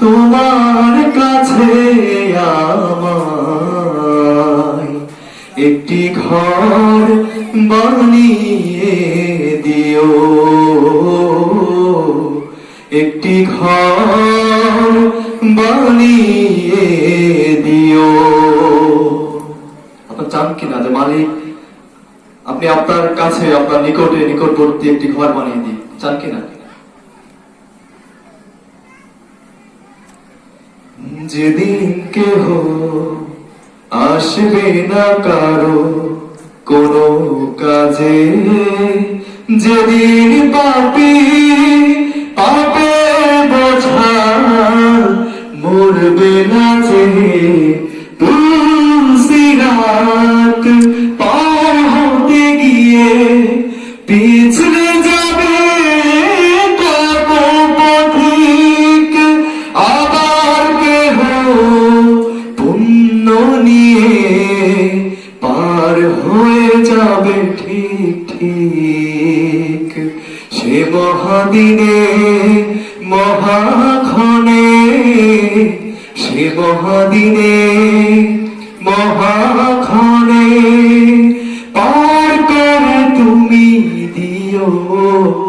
তোমার কাছে একটি ঘর বানিয়ে দিও। একটি ঘর বানিয়ে দিও। আপনার চান কিনা যে মালিক, আপনি আপনার কাছে, আপনার নিকটে নিকটবর্তী একটি ঘর বানিয়ে দিন। চান কিনা? যেদিন কেহ আসবে না কারও কোনো কাজে যেদিন পাপি পাপে বোঝা মরবে না যাবে ঠিক ঠিক সে মহাদিনে মহাক্ষণে সে মহাদিনে মহাক্ষণে পার করে তুমি দিও।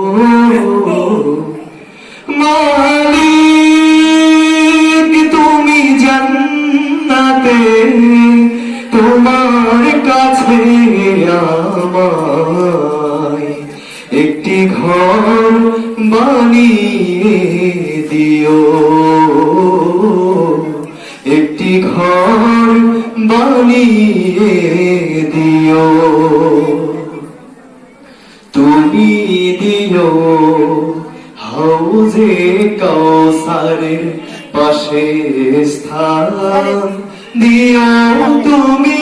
একটি ঘর বানিয়ে দিও। একটি ঘর বানিয়ে দিও। তুমি দিও হাউজে কৌসারের পাশে স্থান। দিও তুমি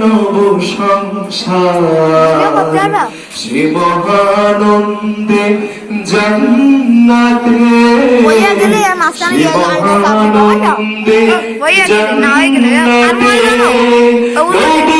নব সংসার সে মহানন্দে জন্নাতে সে। মহানন্দে বইয়া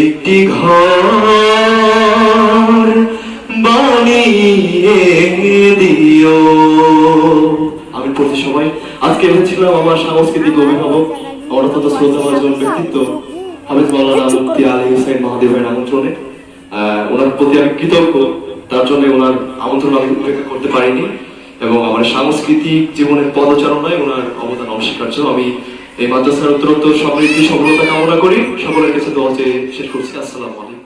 একটি ঘর বানিয়ে দিও। আমি প্রতি সময় আজকে হচ্ছিলাম আমার সাংস্কৃতিক অভিভাবক আমার অত্যন্ত শ্রদ্ধাভাজন ব্যক্তিত্ব, হাফিজ মাওলানা মুফতি আলী হুসাইন মহাদেবের আমন্ত্রণে। ওনার প্রতি আমি কৃতজ্ঞ। তার জন্য ওনার আমন্ত্রণ আমি উপেক্ষা করতে পারিনি। এবং আমার সাংস্কৃতিক জীবনের পদচারণায় ওনার অবদান অস্বীকার্য আমি এই মাদ্রাসার উত্তরোত্তর সমৃদ্ধি, সফলতা কামনা করি। সকলের কাছে দোয়া চেয়ে শেষ করছি। আসসালামু আলাইকুম।